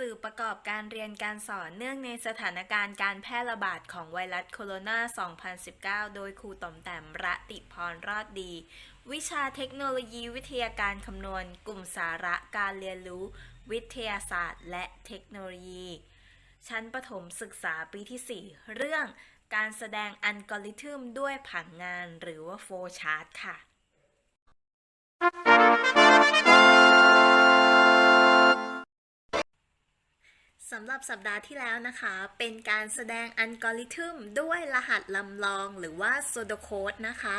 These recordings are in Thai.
สื่อประกอบการเรียนการสอนเนื่องในสถานการณ์การแพร่ระบาดของไวรัสโคโรนา 2019 โดยครูต่อมแต้มระติพรรอดดี วิชาเทคโนโลยีวิทยาการคำนวณ กลุ่มสาระการเรียนรู้ วิทยาศาสตร์ และเทคโนโลยี ชั้นประถมศึกษาปีที่ 4 เรื่องการแสดงอัลกอริทึมด้วยผังงานหรือว่าโฟชาร์ตค่ะ สำหรับสัปดาห์ที่แล้วนะคะ เป็นการแสดงอัลกอริทึมด้วยรหัสลำลองหรือว่าโซโดโคดนะคะ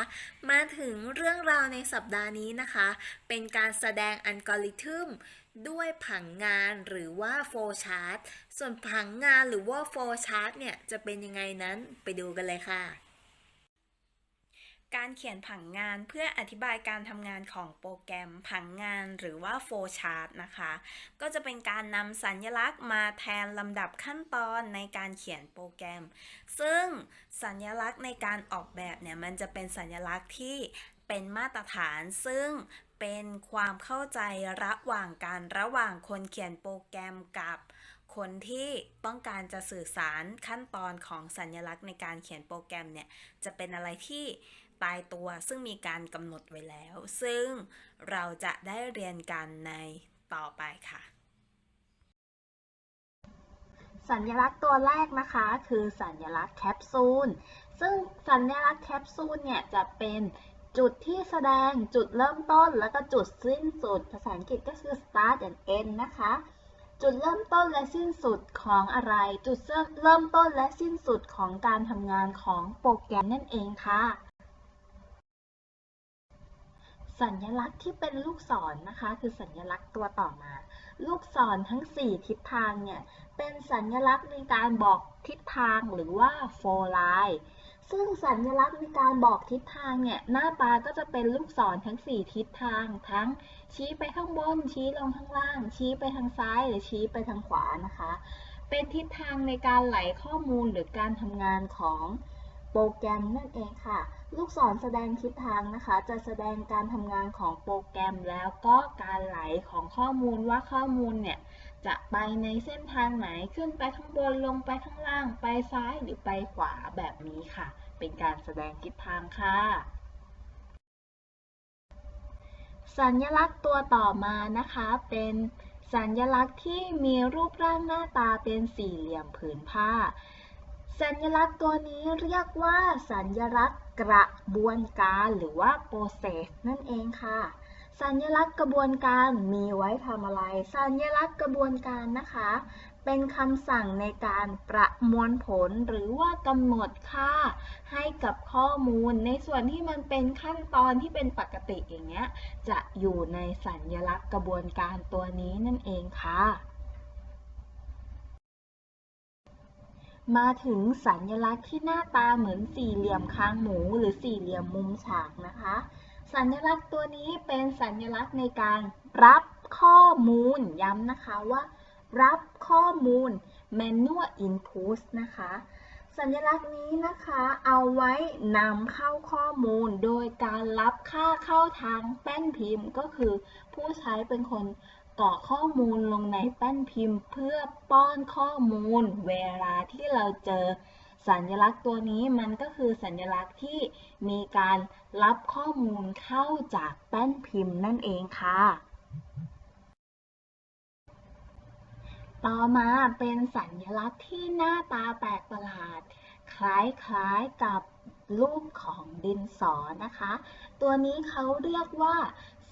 มาถึงเรื่องราวในสัปดาห์นี้นะคะ เป็นการแสดงอัลกอริทึมด้วยผังงานหรือว่าโฟชาร์ตส่วนผังงานหรือว่าโฟชาร์ตเนี่ยจะเป็นยังไงนั้นไปดูกันเลยค่ะ การเขียนผังงานเพื่ออธิบายการทำงานของโปรแกรมผังงานหรือว่า flow chart นะคะ ก็จะเป็นการนำสัญลักษณ์มาแทนลำดับขั้นตอนในการเขียนโปรแกรม ซึ่งสัญลักษณ์ในการออกแบบเนี่ยมันจะเป็นสัญลักษณ์ที่เป็นมาตรฐานซึ่งเป็นความเข้าใจระหว่างการระหว่างคนเขียนโปรแกรมกับคนที่ต้องการจะสื่อสารขั้นตอนของสัญลักษณ์ในการเขียนโปรแกรมเนี่ย จะเป็นอะไรที่ ตายตัว ซึ่งมีการกำหนดไว้แล้ว ซึ่งเราจะได้เรียนกันในต่อไปค่ะ สัญลักษณ์ตัวแรกนะคะ คือสัญลักษณ์แคปซูล ซึ่งสัญลักษณ์แคปซูลเนี่ยจะเป็นจุดที่แสดงจุดเริ่มต้นแล้วก็จุดสิ้นสุด ภาษาอังกฤษก็คือ start and end นะคะ จุดเริ่มต้นและสิ้นสุดของอะไร จุดเริ่มต้นและสิ้นสุดของการทำงานของโปรแกรมนั่นเองค่ะ สัญลักษณ์ที่เป็นลูกศรนนะคะ คือสัญลักษณ์ตัวต่อมา ลูกศรทั้ง 4 ทิศทางเนี่ย เป็นสัญลักษณ์ในการบอกทิศทางหรือว่า four line ซึ่งสัญลักษณ์ในการบอกทิศทางเนี่ย หน้าตาก็จะเป็นลูกศรทั้ง 4 ทิศทาง ทั้งชี้ไปข้างบน ชี้ลงข้างล่าง ชี้ไปทางซ้าย หรือชี้ไปทางขวานะคะ เป็นทิศทางในการไหลข้อมูลหรือการทำงานของ โปรแกรมนั่นเองค่ะ ลูกศรแสดงทิศทางนะคะ จะแสดงการทำงานของโปรแกรมแล้วก็การไหลของข้อมูลว่าข้อมูลเนี่ยจะไปในเส้นทางไหนขึ้นไปข้างบนลงไปข้างล่าง ไปซ้ายหรือไปขวาแบบนี้ค่ะ เป็นการแสดงทิศทางค่ะ สัญลักษณ์ตัวต่อมานะคะ เป็นสัญลักษณ์ที่มีรูปร่างหน้าตาเป็นสี่เหลี่ยมผืนผ้า สัญลักษณ์ตัวนี้เรียกว่า สัญลักษณ์กระบวนการหรือว่า process นั่นเองค่ะ สัญลักษณ์กระบวนการมีไว้ทำอะไร สัญลักษณ์กระบวนการนะคะ เป็นคำสั่งในการประมวลผลหรือว่ากำหนดค่าให้กับข้อมูล ในส่วนที่มันเป็นขั้นตอนที่เป็นปกติอย่างเงี้ย จะอยู่ในสัญลักษณ์กระบวนการตัวนี้นั่นเองค่ะ มาถึงสัญลักษณ์ที่หน้าตาเหมือนสี่เหลี่ยมคางหมูหรือสี่เหลี่ยมมุมฉากนะคะ สัญลักษณ์ตัวนี้เป็นสัญลักษณ์ในการรับข้อมูลย้ำนะคะว่า รับข้อมูล manual input นะคะ สัญลักษณ์นี้นะคะเอาไว้นำเข้าข้อมูลโดยการรับค่าเข้าทางแป้นพิมพ์ ก็คือผู้ใช้เป็นคน กรอกข้อมูลลงในแป้นพิมพ์ เพื่อป้อนข้อมูล เวลาที่เราเจอสัญลักษณ์ตัวนี้มันก็คือสัญลักษณ์ที่มีการรับข้อมูลเข้าจากแป้นพิมพ์นั่นเองค่ะ ต่อมาเป็นสัญลักษณ์ที่หน้าตาแปลกประหลาด คล้ายๆกับรูปของดินสอนะคะ ตัวนี้เขาเรียกว่า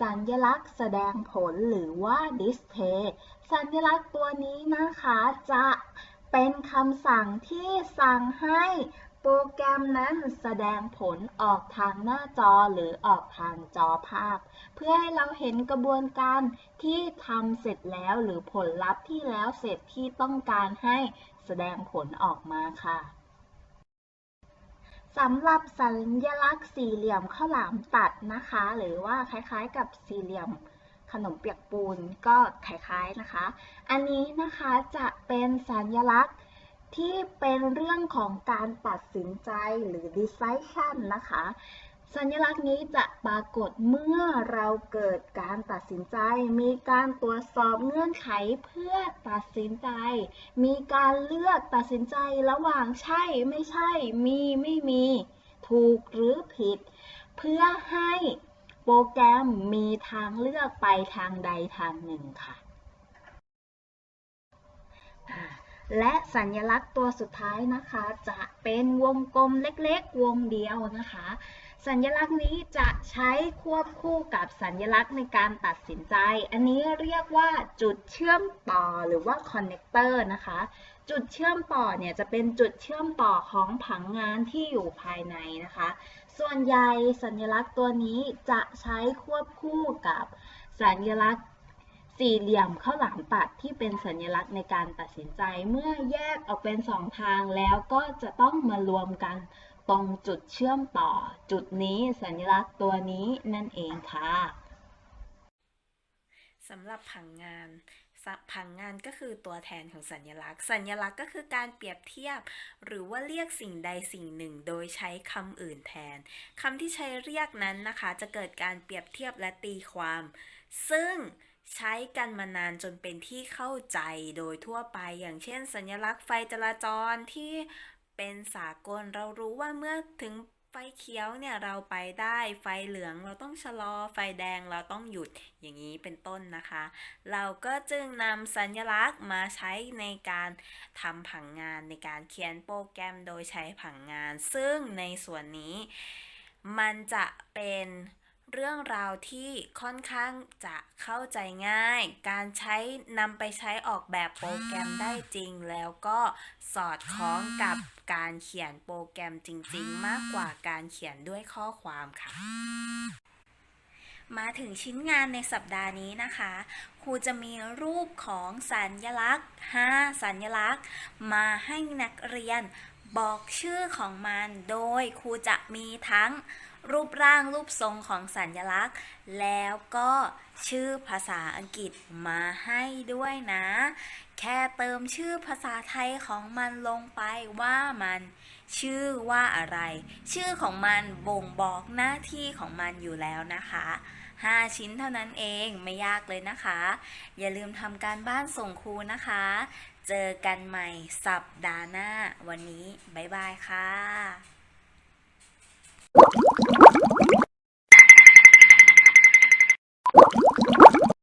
สัญลักษณ์แสดงผลหรือว่า display สัญลักษณ์ตัวนี้นะคะจะเป็นคำสั่งที่สั่งให้โปรแกรมนั้นแสดงผลออกทางหน้าจอหรือออกทางจอภาพ เพื่อให้เราเห็นกระบวนการที่ทำเสร็จแล้วหรือผลลัพธ์ที่แล้วเสร็จที่ต้องการให้แสดงผลออกมาค่ะ สำหรับสัญลักษณ์สี่เหลี่ยมข้าวหลามตัดนะคะ หรือว่าคล้ายๆกับสี่เหลี่ยมขนมเปียกปูนก็คล้ายๆนะคะ อันนี้นะคะจะเป็นสัญลักษณ์ที่เป็นเรื่องของการตัดสินใจหรือ decision นะคะ สัญลักษณ์นี้จะปรากฏเมื่อเราเกิดการตัดสินใจ มีการตรวจสอบเงื่อนไขเพื่อตัดสินใจ มีการเลือกตัดสินใจระหว่างใช่ไม่ใช่ มีไม่มี ถูกหรือผิด เพื่อให้โปรแกรมมีทางเลือกไปทางใดทางหนึ่งค่ะ และสัญลักษณ์ตัวสุดท้ายนะคะ จะเป็นวงกลมเล็กๆ วงเดียวนะคะ สัญลักษณ์นี้จะใช้ควบคู่กับสัญลักษณ์ในการตัดสินใจ อันนี้เรียกว่าจุดเชื่อมต่อหรือว่า connector นะคะ จุดเชื่อมต่อเนี่ยจะเป็นจุดเชื่อมต่อของผังงานที่อยู่ภายในนะคะ ส่วนใหญ่สัญลักษณ์ตัวนี้จะใช้ควบคู่กับสัญลักษณ์สี่เหลี่ยมข้าวหลามตัดที่เป็นสัญลักษณ์ในการตัดสินใจ เมื่อแยกออกเป็นสองทางแล้วก็จะต้องมารวมกัน ตรงจุดเชื่อมต่อ จุดนี้สัญลักษณ์ตัวนี้นั่นเองค่ะสำหรับผังงานผังงานก็คือตัวแทนของสัญลักษณ์ สัญลักษณ์ก็คือการเปรียบเทียบ หรือว่าเรียกสิ่งใดสิ่งหนึ่ง โดยใช้คำอื่นแทนคำที่ใช้เรียกนั้นนะคะ จะเกิดการเปรียบเทียบและตีความ ซึ่งใช้กันมานานจนเป็นที่เข้าใจโดยทั่วไป อย่างเช่น สัญลักษณ์ไฟจราจรที่ เป็นสากล เรารู้ว่าเมื่อถึงไฟเขียวเนี่ยเราไปได้ไฟเหลืองเราต้องชะลอ ไฟแดงเราต้องหยุดอย่างนี้เป็นต้นนะคะ เราก็จึงนำสัญลักษณ์มาใช้ในการทำผังงานในการเขียนโปรแกรมโดยใช้ผังงาน ซึ่งในส่วนนี้มันจะเป็น เรื่องราวที่ค่อนข้างจะเข้าใจง่าย การใช้นำไปใช้ออกแบบโปรแกรมได้จริง แล้วก็สอดคล้องกับการเขียนโปรแกรมจริง ๆ มากกว่าการเขียนด้วยข้อความค่ะมาถึงชิ้นงานในสัปดาห์นี้นะคะ ครูจะมีรูปของสัญลักษณ์ 5 สัญลักษณ์ มาให้นักเรียนบอกชื่อของมัน โดยครูจะมีทั้ง รูปร่างรูปทรงของสัญลักษณ์ แล้วก็ชื่อภาษาอังกฤษมาให้ด้วยนะ แค่เติมชื่อภาษาไทยของมันลงไปว่ามัน ชื่อว่าอะไร ชื่อของมันบ่งบอกหน้าที่ของมันอยู่แล้วนะคะ 5 ชิ้นเท่านั้นเองไม่ยากเลยนะคะ อย่าลืมทำการบ้านส่งครูนะคะ เจอกันใหม่สัปดาห์หน้า วันนี้ บ๊ายบายค่ะ フフフフ。